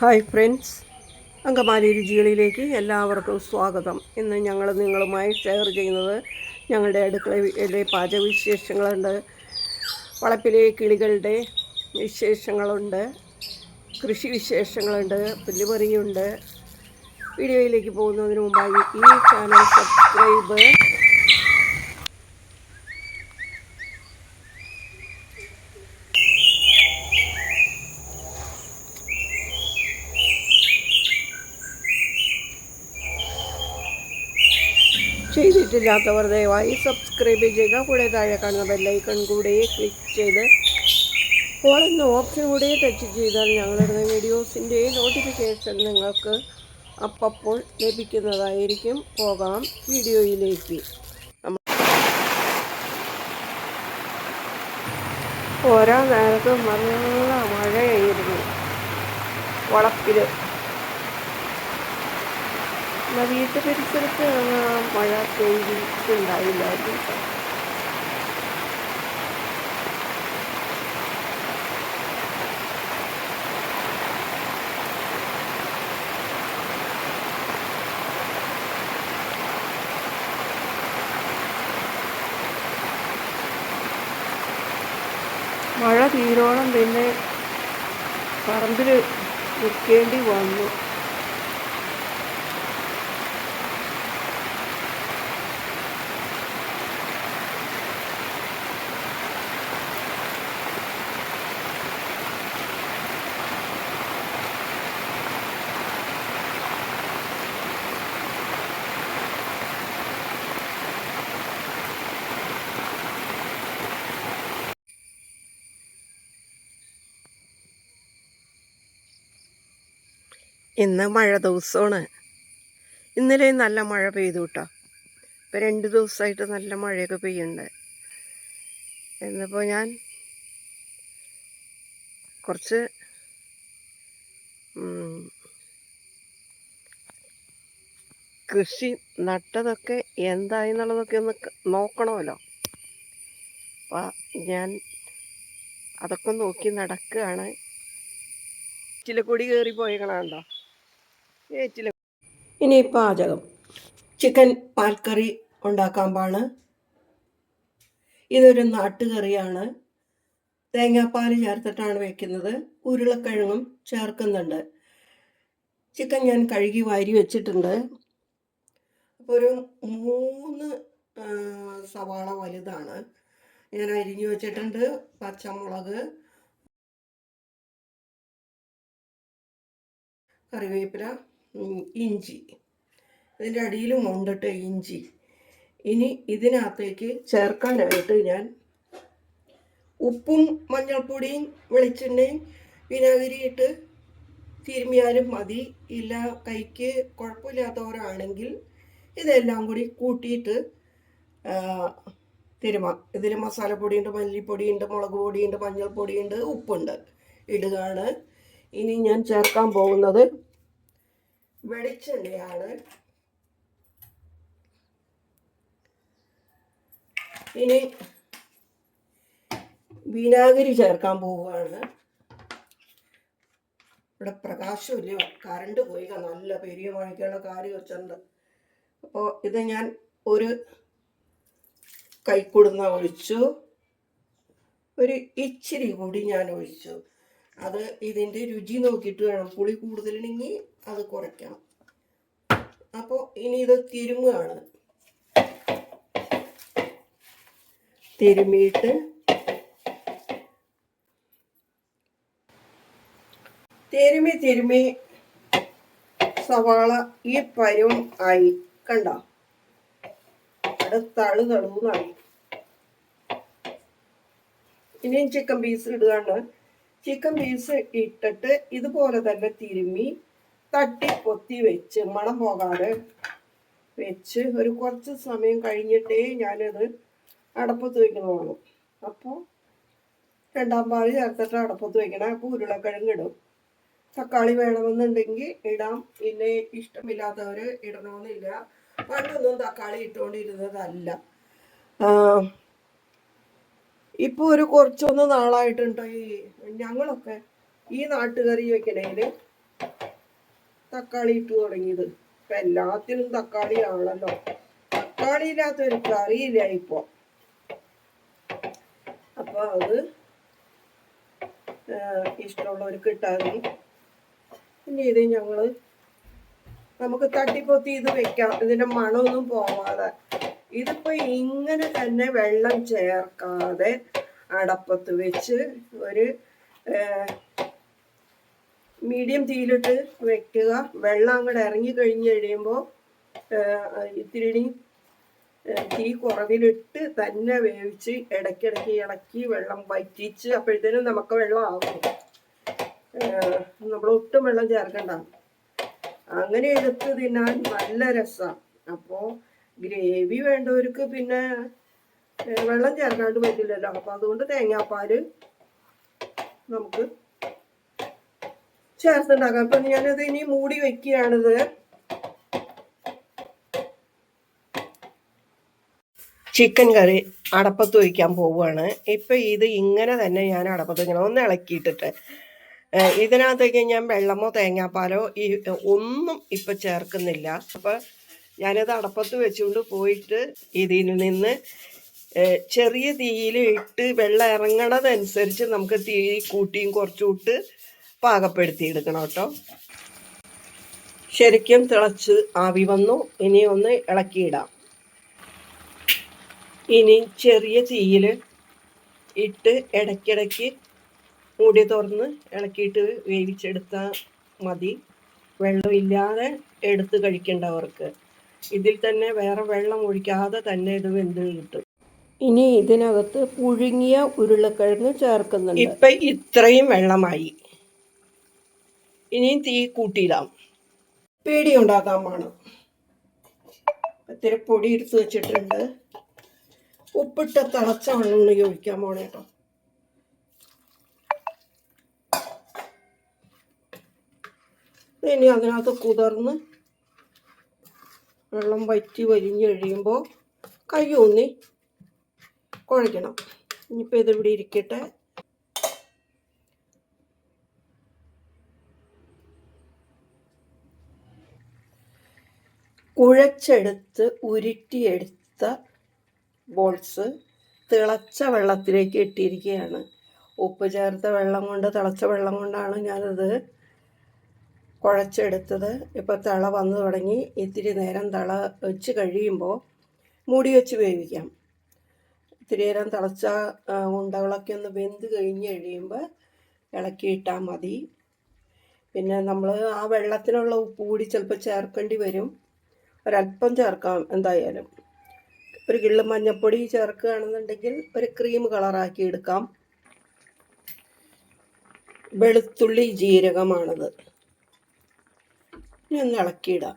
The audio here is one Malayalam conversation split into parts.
ഹായ് ഫ്രണ്ട്സ് അങ്കമാലി രുചികളിലേക്ക് എല്ലാവർക്കും സ്വാഗതം. ഇന്ന് ഞങ്ങൾ നിങ്ങളുമായി ഷെയർ ചെയ്യുന്നത് ഞങ്ങളുടെ അടുക്കളയിലെ പാചകവിശേഷങ്ങളുണ്ട്. വളപ്പിലെ കിളികളുടെ വിശേഷങ്ങളുണ്ട്. കൃഷി വിശേഷങ്ങളുണ്ട്. പുല്ലുപറിയുണ്ട് വീഡിയോയിലേക്ക് പോകുന്നതിന് മുമ്പായി ഈ ചാനൽ സബ്സ്ക്രൈബ് ചെയ്തിട്ടില്ലാത്തവർ ദയവായി സബ്സ്ക്രൈബ് ചെയ്യുക. കൂടെ താഴെ കാണുന്ന ബെല്ലൈക്കൺ കൂടെ ക്ലിക്ക് ചെയ്ത് ഓൾ ഓപ്ഷൻ കൂടെ ടച്ച് ചെയ്താൽ ഞങ്ങളുടെ വീഡിയോസിന്റെ നോട്ടിഫിക്കേഷൻ നിങ്ങൾക്ക് അപ്പപ്പോൾ ലഭിക്കുന്നതായിരിക്കും. പോകാം വീഡിയോയിലേക്ക്. ഓരോ നേരത്തും നല്ല മഴയായിരുന്നു. വളപ്പിൽ വീട്ടു പരിസരത്ത് മഴ പെയ്തിട്ടുണ്ടായില്ലായിരുന്നു കേട്ടോ. മഴ തീരോളം പിന്നെ പറമ്പിൽ നിൽക്കേണ്ടി വന്നു ഇന്ന് മഴ ദിവസമാണ്. ഇന്നലെ നല്ല മഴ പെയ്തു കേട്ടോ ഇപ്പം രണ്ട് ദിവസമായിട്ട് നല്ല മഴയൊക്കെ പെയ്യുന്നുണ്ട് എന്നിപ്പോൾ ഞാൻ കുറച്ച് കൃഷി നട്ടതൊക്കെ എന്തായി എന്നുള്ളതൊക്കെ ഒന്ന് നോക്കണമല്ലോ. അപ്പോൾ ഞാൻ അതൊക്കെ നോക്കി നടക്കുകയാണ് ചില ചിലക്കൊടി കയറി പോയേക്കണോ ഇനി പാചകം. ചിക്കൻ പാൽക്കറി ഉണ്ടാക്കാൻ പാണ് ഇതൊരു നാട്ടുകറിയാണ്. തേങ്ങാപ്പാൽ ചേർത്തിട്ടാണ് വെക്കുന്നത്. ഉരുളക്കിഴങ്ങും ചേർക്കുന്നുണ്ട്. ചിക്കൻ ഞാൻ കഴുകി വാരി വെച്ചിട്ടുണ്ട്. അപ്പോൾ ഒരു മൂന്ന് സവാള വലുതാണ്. ഞാൻ അരിഞ്ഞു വെച്ചിട്ടുണ്ട്. പച്ചമുളക് കറിവേപ്പില ഇഞ്ചി. ഇതിന്റെ അടിയിലും ഉണ്ടിട്ട് ഇഞ്ചി. ഇനി ഇതിനകത്തേക്ക് ചേർക്കാനായിട്ട് ഞാൻ ഉപ്പും മഞ്ഞൾപ്പൊടിയും വെളിച്ചെണ്ണയും വിനാഗിരിയിട്ട് തിരുമിയാലും മതി. ഇല്ല കൈക്ക് കുഴപ്പമില്ലാത്തവരാണെങ്കിൽ ഇതെല്ലാം കൂടി കൂട്ടിയിട്ട് തിരുമാം ഇതിൽ മസാലപ്പൊടിയുണ്ട് മല്ലിപ്പൊടിയുണ്ട് മുളക് പൊടിയുണ്ട് മഞ്ഞൾപ്പൊടിയുണ്ട് ഉപ്പുണ്ട്. ഇടുകയാണ്. ഇനി ഞാൻ ചേർക്കാൻ പോകുന്നത് വെളിച്ചെണ്ണയാണ്. ഇനി വിനാഗിരി ചേർക്കാൻ പോവുകയാണ്. ഇവിടെ പ്രകാശമില്ല കറണ്ട് പോയി. നല്ല പെരിയ മണിക്കുള്ള കാര്യം വെച്ചിട്ടുണ്ട്. അപ്പോൾ ഇത് ഞാൻ ഒരു കൈക്കുടുന്ന ഒഴിച്ചു. ഒരു ഇച്ചിരി കൂടി ഞാൻ ഒഴിച്ചു. അത് ഇതിന്റെ രുചി നോക്കിയിട്ട് വേണം. പുളി കൂടുതലുണ്ടെങ്കിൽ അത് കുറയ്ക്കണം. അപ്പോൾ ഇനി ഇത് തിരുമുകയാണ് തിരുമിയിട്ട് തിരുമി തിരുമി സവാള ഈ പരുവം ആയി. കണ്ട? അടുത്തളു തളു തളുന്നായി. ഇനിയും ചിക്കൻ പീസ് ഇടുകയാണ്. ചിക്കൻ പീസ് ഇട്ടിട്ട് ഇതുപോലെ തന്നെ തിരുമ്മി തട്ടി പൊത്തി വെച്ച് മണം പോകാതെ വെച്ച് ഒരു കുറച്ച് സമയം കഴിഞ്ഞിട്ടേ ഞാനത് അടപ്പത്ത് വയ്ക്കുന്നതാണ്. അപ്പോൾ രണ്ടാം പാൽ ചേർത്തിട്ട് അടപ്പത്ത് വയ്ക്കണം. അപ്പോൾ ഉരുളക്കിഴങ്ങ് ഇടും. തക്കാളി വേണമെന്നുണ്ടെങ്കിൽ ഇടാം. പിന്നെ ഇഷ്ടമില്ലാത്തവർ ഇടണമെന്നില്ല പണ്ടൊന്നും തക്കാളി ഇട്ടുകൊണ്ടിരുന്നതല്ല. ഇപ്പോൾ ഒരു കുറച്ചൊന്ന് നാളായിട്ടുണ്ട് ഈ ഞങ്ങളൊക്കെ ഈ നാട്ടുകറി വെക്കണേൽ തക്കാളി ഇട്ട് തുടങ്ങിയത്. ഇപ്പൊ എല്ലാത്തിനും തക്കാളി ആണല്ലോ. തക്കാളി ഇല്ലാത്തൊരു കറിയില്ല ഇപ്പൊ. അപ്പൊ അത് ഇഷ്ടമുള്ളവർക്ക് ഇട്ടാതി പിന്നെ ഇത് ഞങ്ങൾ നമുക്ക് തട്ടിപ്പൊത്തി ഇത് വെക്കാം. ഇതിന്റെ മണമൊന്നും പോവാതെ. ഇതിപ്പോ ഇങ്ങനെ തന്നെ വെള്ളം ചേർക്കാതെ അടപ്പത്ത് വെച്ച് ഒരു മീഡിയം തീയിലിട്ട് വെക്കുക. വെള്ളം അങ്ങോട്ട് ഇറങ്ങി കഴിഞ്ഞ് കഴിയുമ്പോൾ ഇത്തിരി തീ കുറവിലിട്ട് തന്നെ വേവിച്ച് ഇടയ്ക്കിടയ്ക്ക് ഇളക്കി വെള്ളം വറ്റിച്ച് അപ്പോഴത്തേനും നമുക്ക് വെള്ളം ആകും നമ്മൾ ഒട്ടും വെള്ളം ചേർക്കണ്ട. അങ്ങനെ എടുത്ത് തിന്നാൻ നല്ല രസമാണ് അപ്പോൾ ഗ്രേവി വേണ്ടവർക്ക് പിന്നെ വെള്ളം ചേർക്കാണ്ട് പറ്റില്ലല്ലോ. അപ്പം അതുകൊണ്ട് തേങ്ങാപ്പാൽ നമുക്ക് ചേർത്തുണ്ടാക്കാം അപ്പം ഞാനത് ഇനി മൂടി വെക്കുകയാണിത്. ചിക്കൻ കറി അടപ്പത്ത് വയ്ക്കാൻ പോവുകയാണ്. ഇപ്പം ഇത് ഇങ്ങനെ തന്നെ ഞാൻ അടപ്പത്ത് വയ്ക്കണം ഒന്ന് ഇളക്കിയിട്ടിട്ട്. ഇതിനകത്തേക്ക് ഞാൻ വെള്ളമോ തേങ്ങാപ്പാലോ ഈ ഒന്നും ഇപ്പം ചേർക്കുന്നില്ല. അപ്പം ഞാനത് അടപ്പത്ത് വെച്ചുകൊണ്ട് പോയിട്ട് ഇതിൽ നിന്ന് ചെറിയ തീയിൽ ഇട്ട് വെള്ളം ഇറങ്ങണതനുസരിച്ച് നമുക്ക് തീ കൂട്ടിയും കുറച്ചും ഇട്ട് പാകപ്പെടുത്തി എടുക്കണം കേട്ടോ. ശരിക്കും തിളച്ച് ആവി വന്നു. ഇനി ഒന്ന് ഇളക്കിയിടാം. ഇനി ചെറിയ തീയിൽ ഇട്ട് ഇടയ്ക്കിടയ്ക്ക് മൂടി തുറന്ന് ഇളക്കിയിട്ട് വേവിച്ചെടുത്താൽ മതി. വെള്ളമില്ലാതെ എടുത്ത് കഴിക്കേണ്ടവർക്ക് ഇതിൽ തന്നെ വേറെ വെള്ളം ഒഴിക്കാതെ തന്നെ ഇത് വെന്ത് കിട്ടും. ഇനി ഇതിനകത്ത് പുഴുങ്ങിയ ഉരുളക്കിഴങ്ങ് ചേർക്കുന്നുണ്ട്. ഇപ്പം ഇത്രയും വെള്ളമായി. ഇനിയും തീ കൂട്ടിയിടാം. പേടി. ഉണ്ടാക്കാൻ വേണം ഇത്തിരി പൊടി എടുത്ത് വെച്ചിട്ടുണ്ട്. ഉപ്പിട്ട തിളച്ച വെള്ളം ഒഴിക്കാൻ പോണേ ഇനി അതിനകത്ത് കുതിർന്ന് വെള്ളം വറ്റി വലിഞ്ഞ് കഴിയുമ്പോൾ കൈ ഊന്നി കുഴയ്ക്കണം. ഇനിയിപ്പോൾ ഇതിവിടെ ഇരിക്കട്ടെ. കുഴച്ചെടുത്ത് ഉരുട്ടിയെടുത്ത ബോൾസ് തിളച്ച വെള്ളത്തിലേക്ക് ഇട്ടിരിക്കുകയാണ്. ഉപ്പ് ചേർത്ത വെള്ളം കൊണ്ട് തിളച്ച വെള്ളം കൊണ്ടാണ് ഞാനത് കുഴച്ചെടുത്തത്. ഇപ്പോൾ തിള വന്നു തുടങ്ങി. ഇത്തിരി നേരം തിള വെച്ച് കഴിയുമ്പോൾ മൂടി വെച്ച് വേവിക്കാം. ഇത്തിരി നേരം തിളച്ച ഉണ്ടകളൊക്കെ ഒന്ന് വെന്ത് കഴിഞ്ഞ് കഴിയുമ്പോൾ ഇളക്കിയിട്ടാൽ മതി. പിന്നെ നമ്മൾ ആ വെള്ളത്തിനുള്ള ഉപ്പ് കൂടി ചിലപ്പോൾ ചേർക്കേണ്ടി വരും. ഒരല്പം ചേർക്കാം എന്തായാലും. ഒരു കിള്ളു മഞ്ഞപ്പൊടി ചേർക്കുകയാണെന്നുണ്ടെങ്കിൽ ഒരു ക്രീം കളറാക്കി എടുക്കാം. വെളുത്തുള്ളി ജീരകമാണത്. ഒന്ന് ഇളക്കിയിടാം.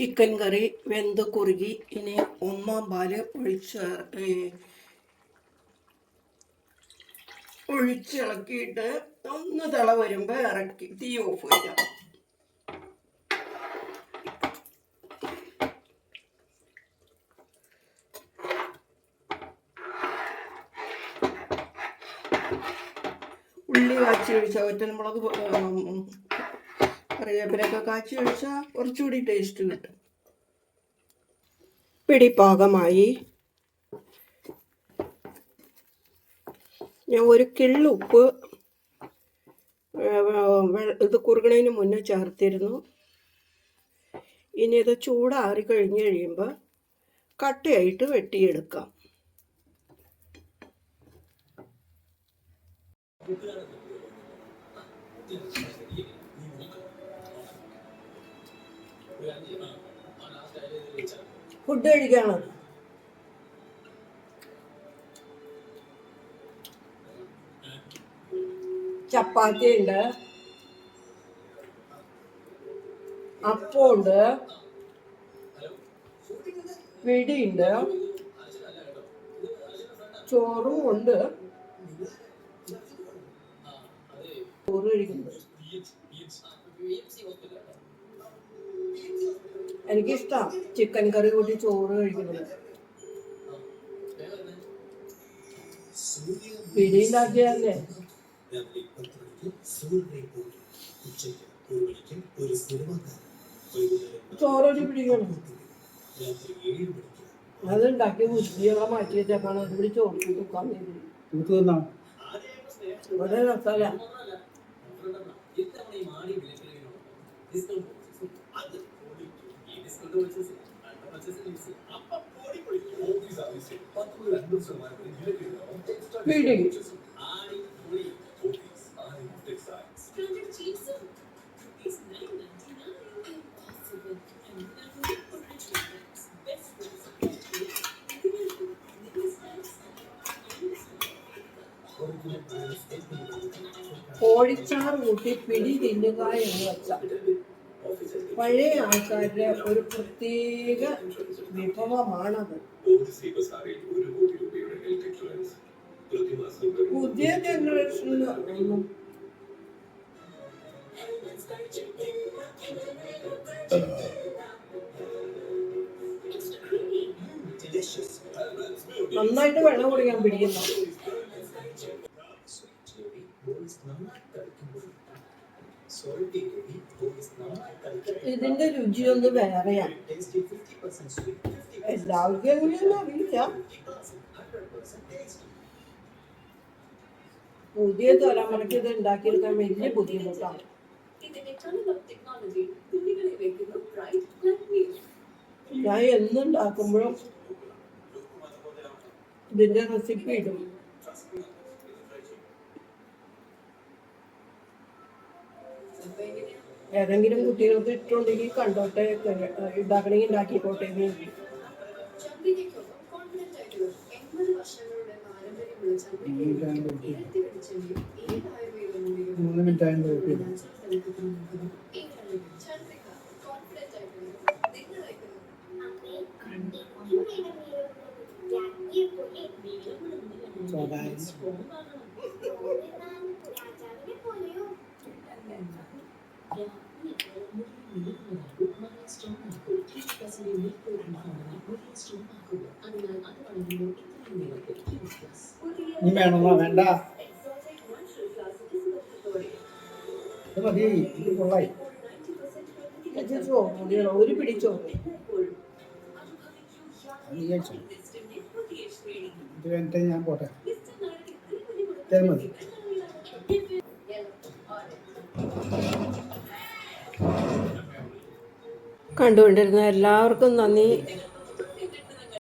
ചിക്കൻ കറി വെന്ത് കുറുകി. ഇനി ഒന്നാം പാൽ ഒഴിച്ച് ഒഴിച്ചിളക്കിയിട്ട് ഒന്ന് തിള വരുമ്പോൾ ഇറക്കി തീ ഓഫ് ചെയ്യാം. ഉള്ളി കാച്ചി ഒഴിച്ചാൽ ഒറ്റമുളക് കറിവേപ്പിലൊക്കെ കാച്ചി ഒഴിച്ചാൽ കുറച്ചുകൂടി ടേസ്റ്റ് കിട്ടും. പിടിപ്പാകമായി. ഞാൻ ഒരു കിള്ളുപ്പ് ഇത് കുറുകണതിന് മുന്നേ ചേർത്തിരുന്നു. ഇനി ഇത് ചൂടാറി കഴിഞ്ഞ് കഴിയുമ്പോൾ കട്ടയായിട്ട് വെട്ടിയെടുക്കാം. ഫുഡ് കഴിക്കാണ് ചപ്പാത്തി ഉണ്ട്. അപ്പമുണ്ട് പിടിയുണ്ട്. ചോറും ഉണ്ട്. ചോറ് കഴിക്കുന്നത് എനിക്കിഷ്ടം ചിക്കൻ കറി കൂട്ടി ചോറ് കഴിക്കുന്നത്. പിടിയിലാക്കിയല്ലേ ചോറൊരു പിടിക്കണം. അത് ഉണ്ടാക്കി ബുദ്ധിയൊക്കെ മാറ്റി വെച്ചേക്കാണ്. ഇവിടെ ചോറ് തൂക്കാൻ തിന്നാം? രസമല്ല. Price. These types. കോഴിച്ചാറ് കൂട്ടി പിടി തിന്നുക എന്ന് വെച്ചാൽ പഴയ ആൾക്കാരുടെ ഒരു പ്രത്യേക വിഭവമാണത് പുതിയ ജനറേഷനിൽ. നന്നായിട്ട് വെള്ളം കുടിക്കാൻ പിടിക്കുന്നു ഇതിന്റെ രുചിയൊന്ന് വേറെയാണ് tasty 50% 50% എല്ലാവർക്കും എങ്ങനെയൊന്നും അറിയില്ല. 100% tasty. പുതിയ തലമുറയ്ക്ക് ഇത് ഉണ്ടാക്കിയെടുക്കാൻ വലിയ ബുദ്ധിമുട്ടാണ്. ഞാൻ എന്നുണ്ടാക്കുമ്പോഴും ഇതിന്റെ റെസിപ്പി ഇടും അപ്പൊ എങ്ങനെയാ? ഏതെങ്കിലും കുട്ടികൾക്ക് ഇട്ടുണ്ടെങ്കിൽ കണ്ടോട്ടെ ഉണ്ടാക്കണമെങ്കിൽ ഉണ്ടാക്കിക്കോട്ടെ എന്ന് മൂന്ന് മിനിറ്റ് ആയിട്ട് നോക്കി സ്വകാര്യം ഇനി വേണമെന്നോ വേണ്ട. ഇത് മതി. ഇത് കൊള്ളായി. ഒരു പിടിച്ചോ. ഇത് കഴിഞ്ഞിട്ട് ഞാൻ പോട്ടെ. മതി. കണ്ടുകൊണ്ടിരുന്ന എല്ലാവർക്കും നന്ദി.